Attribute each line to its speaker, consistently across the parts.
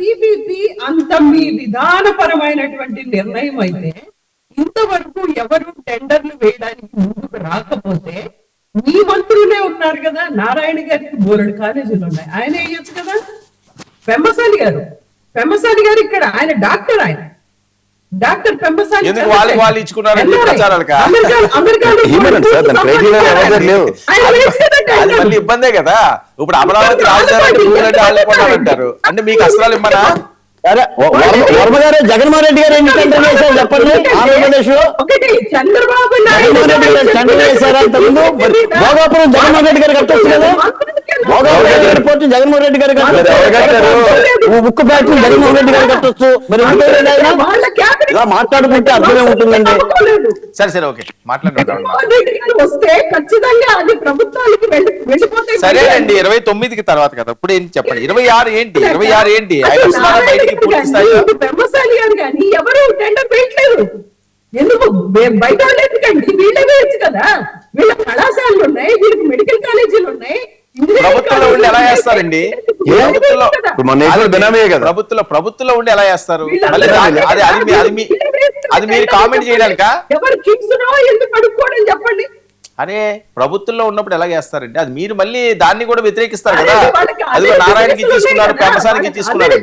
Speaker 1: CBP అంత మీ విధానపరమైనటువంటి నిర్ణయం అయితే ఇంతవరకు ఎవరు టెండర్లు వేయడానికి ముందుకు రాకపోతే మీ మంత్రులే ఉన్నారు కదా. నారాయణ గారికి బోలెడు కాలేజీలు ఉన్నాయి. ఆయన వేయొచ్చు కదా? పెమ్మసాని గారు. పెమ్మసాని గారు ఇక్కడ ఆయన డాక్టర్ ఆయన. డాక్టర్
Speaker 2: ఎందుకు వాళ్ళు-. ప్రచారాలకా? అది. మళ్ళీ ఇబ్బందే కదా. ఇప్పుడు అమరావతి రాజధాని అంటే వాళ్ళు కొనాలంటారు అంటే మీకు అసలు ఇమ్మనా?
Speaker 3: వర్మ గారు జగన్మోహన్ రెడ్డి గారు ఎన్ని చెప్పండి?
Speaker 1: ఆంధ్రప్రదేశ్లో చంద్రబాబు
Speaker 3: టెండర్ అంతకుముందు? భోగాపురం జగన్మోహన్ రెడ్డి గారు కట్టొచ్చు కదా? భోగాపురం ఎయిర్పోర్ట్ జగన్మోహన్ రెడ్డి గారు కట్టొచ్చు? ఉక్కు జగన్మోహన్ రెడ్డి గారు కట్టొచ్చు. మరి ఇలా మాట్లాడుకుంటే అర్థమే ఉంటుందండి.
Speaker 2: సరే సరే ఓకే.
Speaker 1: వస్తే ఖచ్చితంగా అది ప్రభుత్వానికి వెళ్ళిపోతే
Speaker 2: సరేనండి ఇరవై తొమ్మిదికి తర్వాత కదా. ఇప్పుడు ఏంటి చెప్పండి? ఇరవై ఆరు ఏంటి? ఇరవై ఆరు ఏంటి? ఆయన
Speaker 1: బ్రహ్మశాలి గారు కానీ ఎవరు టెండర్ ఎందుకు? బయట వాళ్ళు ఎందుకండి? వీళ్ళే వేయచ్చు కదా. వీళ్ళ కళాశాలలు ఉన్నాయి వీళ్ళకి మెడికల్ కాలేజీలు ఉన్నాయి
Speaker 2: ప్రభుత్వంలో ఉండి ఎలా చేస్తారండి. ప్రభుత్వంలో ప్రభుత్వంలో ప్రభుత్వంలో ఉండి ఎలా చేస్తారు. అది మీరు కామెంట్ చేయడానిక?
Speaker 1: ఎవరు కిడ్స్ ఎందుకు అడుక్కోవడం చెప్పండి.
Speaker 2: అరే ప్రభుత్వంలో ఉన్నప్పుడు ఎలా చేస్తారండి? అది మీరు మళ్ళీ దాన్ని కూడా వ్యతిరేకిస్తారు కదా?
Speaker 1: అదే
Speaker 2: నారాయణకి తీసుకున్నారు
Speaker 1: వాళ్ళకి
Speaker 2: తీసుకున్నారు.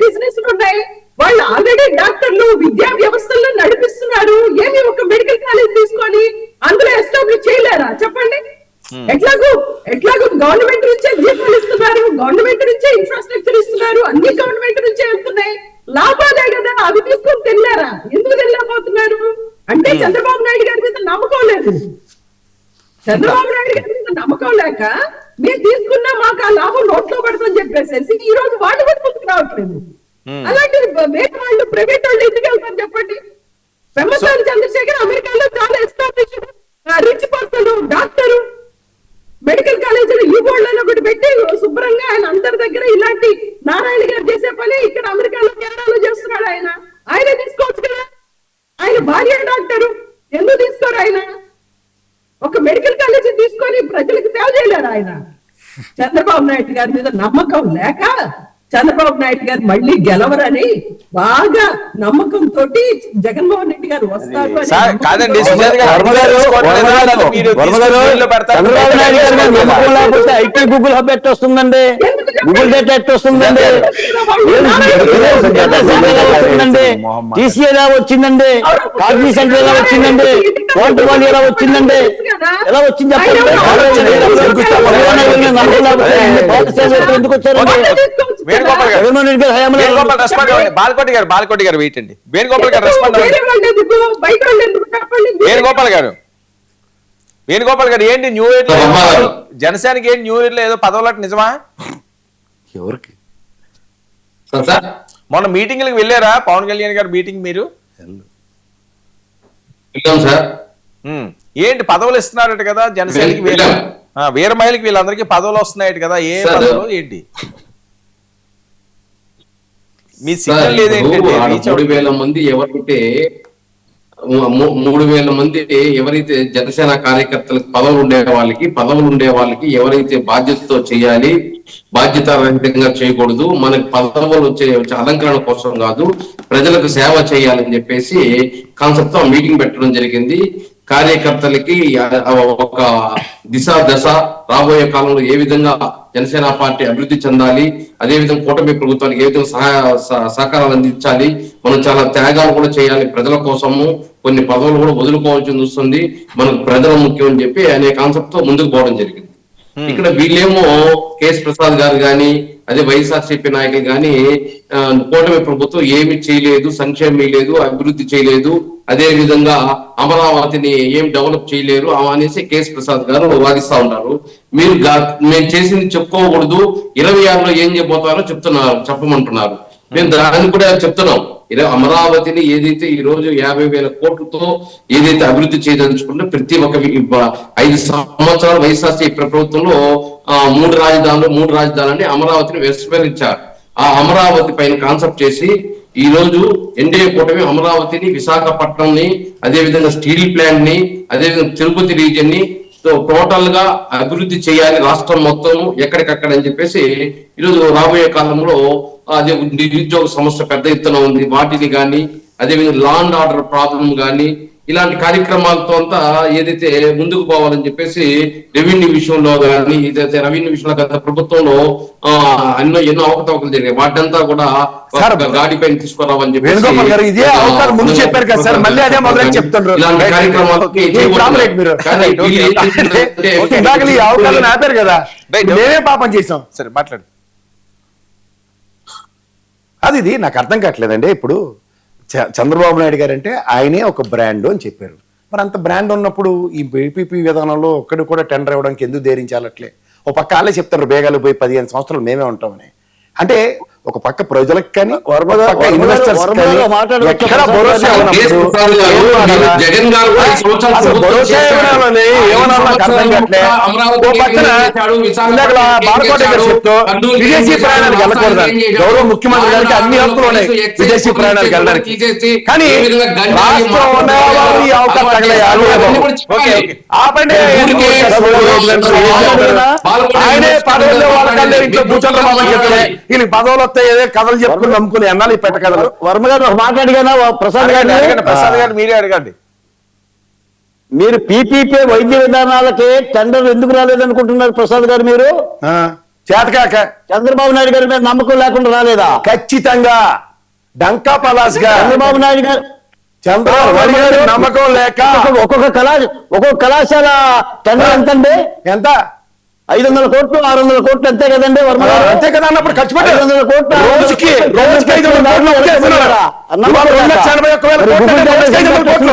Speaker 1: వాళ్ళు ఆల్రెడీ డాక్టర్లు విద్యా వ్యవస్థల్లో నడిపిస్తున్నారు. ఏమి ఒక మెడికల్ కాలేజ్ తీసుకొని అందులో ఎస్టాబ్లిష్ చేయలేరా? చెప్పండి. ఎట్లాగూ ఎట్లాగూ గవర్నమెంట్ నుంచే జీతాలు ఇస్తున్నారు గవర్నమెంట్ నుంచే ఇన్ఫ్రాస్ట్రక్చర్ ఇస్తున్నారు అన్ని గవర్నమెంట్ నుంచే వెళ్తున్నాయి లాభాలే కదా అవి తీసుకొని తిన్నారా ఎందుకు వెళ్ళకపోతున్నారు అంటే చంద్రబాబు నాయుడు గారి మీద నమ్మకం లేదు చంద్రబాబు నాయుడు గారి నమ్మకం లేక మేము తీసుకున్నా మాకు ఆ లాభం నోట్లో పడుతుందని చెప్పేసి ఈ రోజు వాళ్ళు కూడా ముందుకు రావట్లేదు. అలాంటి వేరే వాళ్ళు ప్రైవేట్ వాళ్ళు ఎందుకు వెళ్తారు చెప్పండి? బ్రహ్మసాని చంద్రశేఖర్ అమెరికాలో చాలా establish rich person doctor medical కాలేజీలో ఈ బోర్డులను ఒకటి పెట్టి శుభ్రంగా ఆయన అందరి దగ్గర ఇలాంటి నారాయణ గారు చేసే పని ఇక్కడ అమెరికాలో కెనడాలో చేస్తున్నాడు ఆయన. ఆయన తీసుకోవచ్చు కదా. ఆయన భార్య డాక్టరు. ఎందుకు తీసుకోరు ఆయన? ఒక మెడికల్ తీసుకొని ప్రజలకు సేవ చేయలేరు ఆయన. చంద్రబాబు నాయుడు గారి మీద నమ్మకం లేక చంద్రబాబు నాయుడు గారు మళ్ళీ గెలవరని బాగా నమ్మకంతో జగన్మోహన్ రెడ్డి గారు వస్తారు
Speaker 3: గూగుల్ హబ్ ఎట్ వస్తుందండి గూగుల్ డేటా ఎట్ వస్తుందండి వస్తుందండి టీసీ ఎలా వచ్చిందండి కాగ్నిసెంట్ ఎలా వచ్చిందండి కోర్టు వాళ్ళు ఎలా వచ్చిందండి ఎలా వచ్చింది ఎందుకు వచ్చారండి
Speaker 2: బాలకోటి గారు బాలకోటి గారు వెయిట్ అండి వేణుగోపాల్ గారు రెస్పాండ్ వేణుగోపాల్ గారు వేణుగోపాల్ గారు ఏంటి న్యూ ఇయర్. జనసేనకి ఏంటి న్యూ ఇయర్లో ఏదో పదవులట నిజమా
Speaker 3: ఎవరికి
Speaker 2: మొన్న మీటింగ్లకు వెళ్ళారా పవన్ కళ్యాణ్ గారు మీటింగ్ మీరు
Speaker 4: వెళ్ళాం సార్
Speaker 2: ఉమ్. ఏంటి పదవులు ఇస్తున్నారట కదా జనసేనకి వీళ్ళ
Speaker 4: వెళ్ళాం.
Speaker 2: ఆ, వీర మహిళకి వీళ్ళందరికీ పదవులు వస్తున్నాయట కదా ఏ. పదవులు ఏంటి మీ సిగ్నల్
Speaker 4: మూడు వేల మంది ఎవరైతే మూడు వేల మంది ఎవరైతే జనసేన కార్యకర్తలకు పదవులు ఉండే వాళ్ళకి పదవులు ఉండే వాళ్ళకి ఎవరైతే బాధ్యతతో చేయాలి బాధ్యత రహితంగా చేయకూడదు మనకి పదవులు వచ్చే అలంకరణ కోసం కాదు ప్రజలకు సేవ చేయాలని చెప్పేసి కాన్సెప్ట్తో మీటింగ్ పెట్టడం జరిగింది. కార్యకర్తలకి ఒక దిశ దశ రాబోయే కాలంలో ఏ విధంగా జనసేన పార్టీ అభివృద్ధి చెందాలి అదే విధంగా కూటమి ప్రభుత్వానికి ఏ విధంగా సహాయ సహ- సహకారాలు అందించాలి మనం చాలా త్యాగాలు కూడా చేయాలి ప్రజల కోసము కొన్ని పదవులు కూడా వదులుకోవాల్సి వస్తుంది మనకు ప్రజలు ముఖ్యం అని చెప్పి అనే కాన్సెప్ట్తో ముందుకు పోవడం జరిగింది. ఇక్కడ వీళ్ళేమో కేఎస్ ప్రసాద్ గారు గాని అదే వైఎస్ఆర్సీపీ నాయకులు గాని ఆ, కూటమి ప్రభుత్వం ఏమి చేయలేదు సంక్షేమం లేదు అభివృద్ధి చేయలేదు అదే విధంగా అమరావతిని ఏం డెవలప్ చేయలేరు అనేసి కేఎస్ ప్రసాద్ గారు వాదిస్తా ఉంటారు మీరు మేము చేసింది చెప్పుకోకూడదు. ఇరవై ఆరులో ఏం చెప్పబోతారో చెప్తున్నారు చెప్పమంటున్నారు. మేము దాన్ని కూడా చెప్తున్నాం. ఇలా అమరావతిని ఏదైతే ఈ రోజు యాభై వేల కోట్లతో ఏదైతే అభివృద్ధి చేయదలుచుకుంటే ప్రతి ఒక్క ఐదు సంవత్సరాలు వైఎస్ఆర్సీ ప్రభుత్వంలో ఆ, మూడు రాజధానులు మూడు రాజధానులని అమరావతిని విస్మరించారు. ఆ అమరావతి పైన కాన్సెప్ట్ చేసి ఈ రోజు ఎన్డీఏ కూటమి అమరావతిని విశాఖపట్నంని అదేవిధంగా అదే విధంగా స్టీల్ ప్లాంట్ని అదేవిధంగా తిరుపతి రీజియన్ని టోటల్గా అభివృద్ధి చేయాలి రాష్ట్రం మొత్తం ఎక్కడికక్కడ అని చెప్పేసి ఈరోజు రాబోయే కాలంలో అదే నిరుద్యోగ సమస్య పెద్ద ఎత్తున ఉంది. వాటిని కానీ అదేవిధంగా లాండ్ ఆర్డర్ ప్రాబ్లం కానీ ఇలాంటి కార్యక్రమాలతో అంతా ఏదైతే ముందుకు పోవాలని చెప్పేసి రెవెన్యూ విషయంలో కానీ ఇదైతే రెవెన్యూ విషయంలో గత ప్రభుత్వంలో ఎన్నో ఎన్నో అవకతవకలు జరిగాయి. వాటంతా కూడా
Speaker 5: సార్,
Speaker 4: ఒక గాడిపైన తీసుకురావని చెప్పేసి
Speaker 5: చెప్పారు కదా సార్, మళ్ళీ అదే మొదలై.
Speaker 4: ఇలాంటి కార్యక్రమాలకి
Speaker 5: ఆపారు కదా
Speaker 2: రైట్,
Speaker 5: మేమే పాపం చేసాం
Speaker 2: సరే మాట్లాడు.
Speaker 5: అది ఇది నాకు అర్థం కావట్లేదండి ఇప్పుడు. చంద్రబాబు నాయుడు గారు అంటే ఆయనే ఒక బ్రాండ్ అని చెప్పారు. మరి అంత బ్రాండ్ ఉన్నప్పుడు ఈ బీపీపీ విధానంలో ఒక్కడు కూడా టెండర్ ఇవ్వడానికి ఎందుకు ధైర్యించాలట్లే ఒక పక్క వాళ్ళే చెప్తారు బేగాలు పోయి పదిహేను సంవత్సరాలు మేమే ఉంటామని. అంటే ఒక పక్క ప్రజలకు కానీ ఇన్వెస్టర్స్ విదేశీ ప్రయాణానికి వెళ్ళకూడదు గౌరవ ముఖ్యమంత్రి గారికి అన్ని హక్కులు ఉన్నాయి. విదేశీ ప్రయాణానికి వెళ్ళడానికి. కానీ. ఆపండి. ఆయనే పదవుల్లో వాళ్ళకల్లే ఇంట్లో కూర్చోండి వీళ్ళకి పదవులు వస్తాయి కథలు చెప్పుకుని నమ్ముకుని ఎన్నాళ్ళు ఈ పెట్ట కథలు.
Speaker 3: వర్మ గారు ఒక మాట అడిగానా? ప్రసాద్ గారు
Speaker 2: ప్రసాద్ గారు మీరే అడగండి.
Speaker 3: మీరు పీపీపీ వైద్య విధానాలకి టెండర్ ఎందుకు రాలేదనుకుంటున్నారు ప్రసాద్ గారు మీరు?
Speaker 5: ఆ, చేతకాక.
Speaker 3: చంద్రబాబు నాయుడు గారి మీద నమ్మకం లేకుండా రాలేదా?
Speaker 5: ఖచ్చితంగా. డంకా పలాస్గా
Speaker 3: చంద్రబాబు నాయుడు గారు
Speaker 5: చంద్రబాబు గారి నమ్మకం లేక.
Speaker 3: ఒక్కొక్క- కళా ఒక్కొక్క కళాశాల టెండర్ ఎంతండి?
Speaker 5: ఎంత?
Speaker 3: ఐదు వందల కోట్లు ఆరు వందల కోట్లు అంతే కదండి వర్మ
Speaker 5: అంతే కదా అన్నప్పుడు ఖర్చు పెట్టారు.
Speaker 3: వందల కోట్లు,
Speaker 5: రోజుకి రోజుకి ఐదు వందల.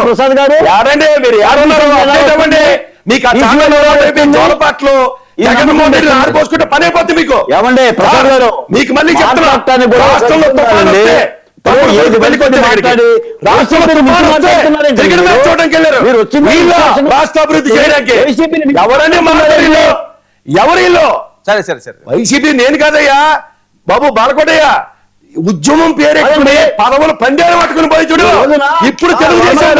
Speaker 3: ప్రసాద్ గారు.
Speaker 5: యారండి మీరు యారున్నారు మీకు ఆ ఛానల్ జోలపాట్లు జగన్మోహన్ రెడ్డి ఆడిపోసుకుంటే పని అయిపోతుంది మీకు.
Speaker 3: ఏమండి ప్రసాద్ గారు
Speaker 5: మీకు మళ్ళీ చెప్తున్నా
Speaker 3: మాట్లాడటానికి కూడా
Speaker 5: రాష్ట్రంలో తుఫాను వస్తే
Speaker 3: ఇప్పుడు ఏది
Speaker 5: పెళ్ళికి వచ్చారు ఇక్కడికి.
Speaker 3: మాట్లాడి?
Speaker 5: రాష్ట్రంలో
Speaker 3: మీరు
Speaker 5: తుఫాను వస్తే
Speaker 3: మాట్లాడుతున్నారండి
Speaker 5: క్రికెట్
Speaker 3: మీరు.
Speaker 5: మ్యాచ్ చూడడానికి వెళ్ళారు
Speaker 3: మీరు వచ్చింది
Speaker 5: వీళ్ళ
Speaker 3: రాష్ట్రం-
Speaker 5: రాష్ట్ర అభివృద్ధి చేయడానికి ఎవరని మాట్లాడిలో ఎవరిలో
Speaker 2: సరే సరే సరే
Speaker 5: వైసీపీ నేను కాదయ్యా బాబు బాలకోటయ్యా ఉద్యమం పేరెట్టుకుని
Speaker 3: అదే.
Speaker 5: పదవులు పందేలు పట్టుకుని పోయి చూడు ఇప్పుడు తెలుగుదేశం.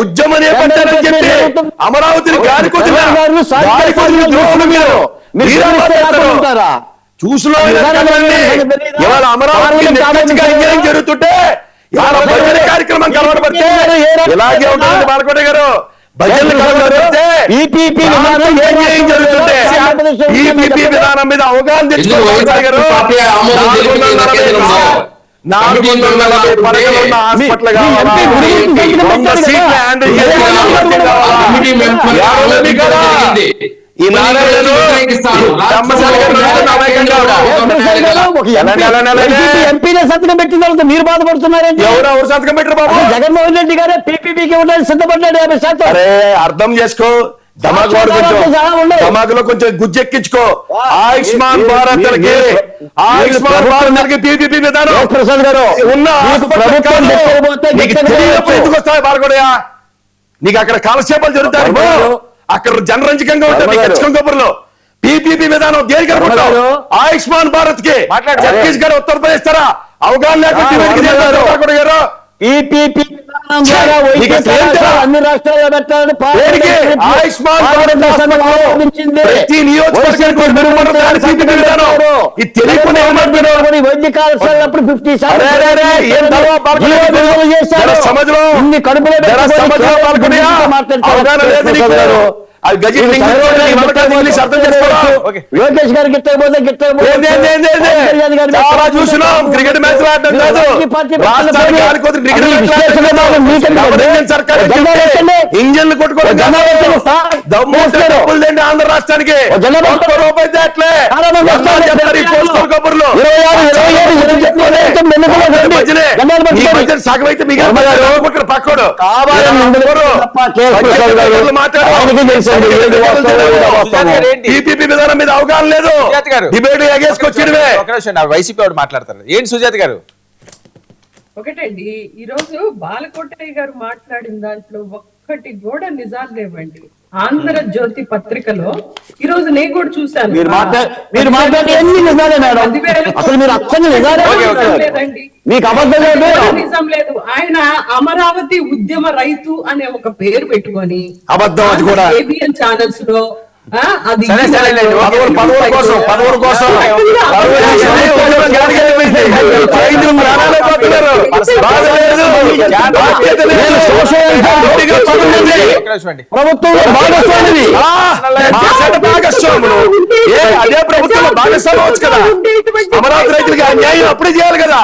Speaker 5: ఉద్యమ చెప్పి
Speaker 3: జరుగుతుంది.
Speaker 5: అమరావతిని గాలి కొద్దిగా
Speaker 3: చంద్రబాబు గారు సాధ్యం
Speaker 5: గాలి కొద్దిగా
Speaker 3: సాధ్యం
Speaker 5: ద్రోహులు మీరు
Speaker 3: మీరు
Speaker 5: మీరే
Speaker 3: చూస్తే
Speaker 5: మాట్లాడతారు.
Speaker 3: అనుకుంటారా?
Speaker 5: చూసిన
Speaker 3: ఈ
Speaker 5: వాళ్ళే
Speaker 3: విధానం
Speaker 5: కదండి.
Speaker 3: ఏమైనా తెలీదా?
Speaker 5: ఇవాళ అమరావతి జరుగుతుంటే ఇవాళ భజన కార్యక్రమం కలవడబడితే ఇలాగే ఉంటుంది బాలకోట గారు
Speaker 3: విధానం
Speaker 5: మీద అవగాహన తెచ్చుకోవాలి నాలుగు
Speaker 3: ఎంపీనే సంతకం పెట్టిన తర్వాత మీరు బాధపడుతున్నారండి
Speaker 5: ఎవరు ఎవరు సంతకం పెట్టరు బాబు?
Speaker 3: జగన్మోహన్ రెడ్డి గారే పీపీపీకి సిద్ధపడ్డాడు యాభై శాతం.
Speaker 5: అరే అర్థం చేసుకో. వాడు కొంచెం గుజ్జెక్కించుకో. ఆయుష్మాన్ భారత్ ఆయుష్మాన్ భారత్ పీపీపీ విధానం
Speaker 3: ప్రసాద్ గారు
Speaker 5: ఉన్న ఎందుకు వస్తాయి నీకు అక్కడ కాలక్షేపాలు జరుగుతాయి. అక్కడ జనరంజకంగా ఉంటుంది. ఖచ్చితంగా కబుర్లో పీపీపీ విధానం దేనికి. ఆయుష్మాన్
Speaker 2: భారత్కి.
Speaker 5: ఛత్తీస్గఢ్ ఉత్తరప్రదేశ్ తరా అవగాహన లేకుండా
Speaker 3: అన్ని రాష్ట్రాల్లో పెట్టాలని వైద్య కళాశాలలు అప్పుడు ఫిఫ్టీ
Speaker 5: సమజ్లో.
Speaker 3: కడుపులో
Speaker 5: జర ఇంగ్లీష్ అర్థం.
Speaker 3: లోకేష్ గారికి గిట్టకపోతే
Speaker 5: చాలా చూసినాం. క్రికెట్ మ్యాచ్ ఆడడం కాదు. ఇంజన్లు కొట్టుకోవడం ఆంధ్ర రాష్ట్రానికి. కబుర్లు.
Speaker 3: ఇరవై ఆరు, ఇరవై ఏడు, ఇరవై ఎనిమిది, ఇరవై తొమ్మిది ఎన్నికలు రండి.
Speaker 5: మధ్యనే
Speaker 3: జెండాలు
Speaker 5: ఈ
Speaker 3: పట్టుకొని.
Speaker 5: మధ్యన సగం అయితే మిగిలిన
Speaker 3: వర్మ గారు.
Speaker 5: పక్కన పక్కోడు.
Speaker 3: నిందలు
Speaker 5: టీపీపీ విధానం మీద అవగాహన లేదు. డిబేట్ ఎగేసుకొచ్చినవే.
Speaker 2: వైసీపీ వాడు మాట్లాడతారు ఏంటి సుజాత గారు?
Speaker 1: ఒకటండి ఈ రోజు బాలకోటయ్య గారు మాట్లాడిన దాంట్లో ఒక్కటి కూడా నిజాలు లేవండి. ఆంధ్రజ్యోతి పత్రికలో ఈ రోజు నేను కూడా చూశాను.
Speaker 3: మీరు మీరు మాట్లాడే ఎన్ని నిజాలే మేడం.
Speaker 1: పదివేల
Speaker 3: అసలు మీరు అచ్చని నిజాలే
Speaker 2: ఓకే, ఓకే.
Speaker 1: నిజం లేదండి.
Speaker 3: మీకు అబద్ధం లేదు
Speaker 1: కూడా నిజం లేదు. ఆయన అమరావతి ఉద్యమ రైతు అనే ఒక పేరు పెట్టుకొని
Speaker 5: అబద్ధం అది కూడా.
Speaker 1: ఏబిఎన్ ఛానల్స్లో అది.
Speaker 5: పదవులు కోసం పదవుల కోసం.
Speaker 3: సోషల్ ప్రభుత్వంలో
Speaker 5: మాసాట భాగస్వాములు అదే ప్రభుత్వంలో భాగస్వామి అవచ్చు కదా. అమరావతి రైతులకి అన్యాయం అప్పుడే చేయాలి కదా.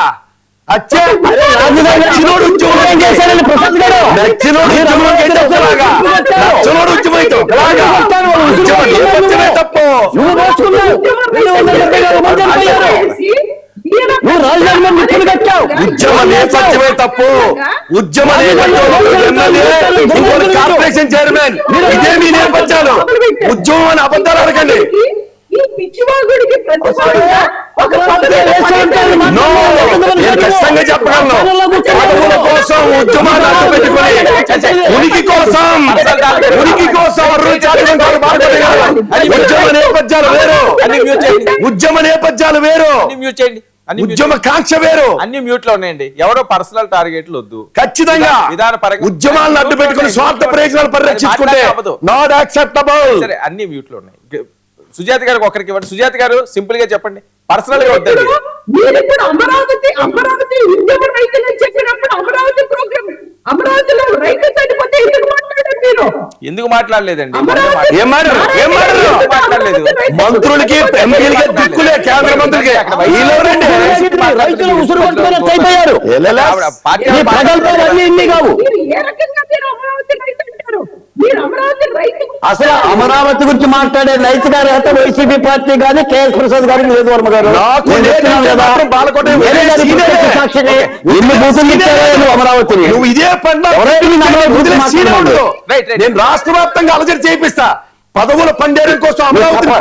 Speaker 5: నచ్చినోడు ఉద్యమం
Speaker 3: చేశారని ప్రసాద్ గారు?
Speaker 5: నచ్చినోడు ఉద్యమం ఒకలాగా నచ్చినోడు ఉద్యమం ఉద్యమం తప్పు.
Speaker 3: నువ్వు రాజధాని
Speaker 5: ఉద్యమ నేపథ్యమే తప్పు. ఉద్యమ కార్పొరేషన్ చైర్మన్ ఇదే మీ నేపథ్యాలు. ఉద్యమం అని అబద్ధాలు అడగండి ఖచ్చితంగా చెప్పగలను. పదవుల కోసం ఉద్యమాన్ని అడ్డు పెట్టుకుని ఉనికి కోసం ఉనికి కోసం ఉద్యమ నేపథ్యాలు వేరు.
Speaker 2: అన్ని మ్యూట్ చేయండి.
Speaker 5: ఉద్యమ నేపథ్యాలు వేరు. ఉద్యమ కాంక్ష వేరు.
Speaker 2: అన్ని మ్యూట్లో ఉన్నాయండి. ఎవరో పర్సనల్ టార్గెట్లు వద్దు.
Speaker 5: ఖచ్చితంగా
Speaker 2: విధానపరంగా-
Speaker 5: ఉద్యమాలను అడ్డు పెట్టుకుని స్వార్థ ప్రయోజనాలు పరిరక్షించుకుంటే. నాట్ యాక్సెప్టబుల్
Speaker 2: సరే అన్ని మ్యూట్లో ఉన్నాయి. సుజాత గారికి ఒకరికి ఇవ్వండి. సుజాత గారు సింపుల్గా చెప్పండి. పర్సనల్గా వద్దండి.
Speaker 1: అమరావతి అమరావతి ఉద్యమ రైతులు అని చెప్పినప్పుడు అమరావతి ప్రోగ్రామ్ అమరావతిలో రైతు చనిపోతే ఎందుకు మాట్లాడారు మీరు
Speaker 2: ఎందుకు మాట్లాడలేదండి?
Speaker 5: ఏం?
Speaker 2: మాట్లాడలేదు.
Speaker 5: మంత్రులకి ఎంపీలకి దిక్కులే కేంద్ర మంత్రులకి.
Speaker 3: రైతులు ఉసురు అయిపోయారు అన్ని కావు.
Speaker 1: మీరు ఏ రకంగా మీరు అమరావతి రైతు
Speaker 3: అసలు అమరావతి గురించి మాట్లాడే రైతు గారు అయితే వైసీపీ పార్టీ కానీ కేఎస్ ప్రసాద్ గారికి లేదు వర్మ గారు. గారి అమరావతిని?
Speaker 5: నువ్వు ఇదే
Speaker 2: రైట్.
Speaker 5: నేను రాష్ట్ర వ్యాప్తంగా అలజడి చేయిస్తా పదవుల పండేయడం కోసం అమరావతిని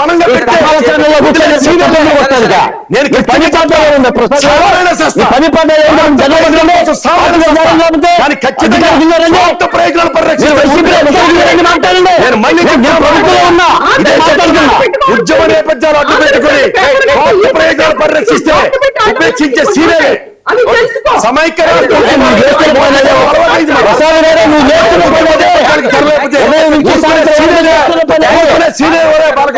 Speaker 5: ఉద్యమ నేపథ్యాలు అడ్డు పెట్టుకుని ప్రయోజనాలు పరిరక్షిస్తే ఉపేక్షించే
Speaker 1: సీనియర్
Speaker 5: సమైక్య 今
Speaker 3: 天我来把。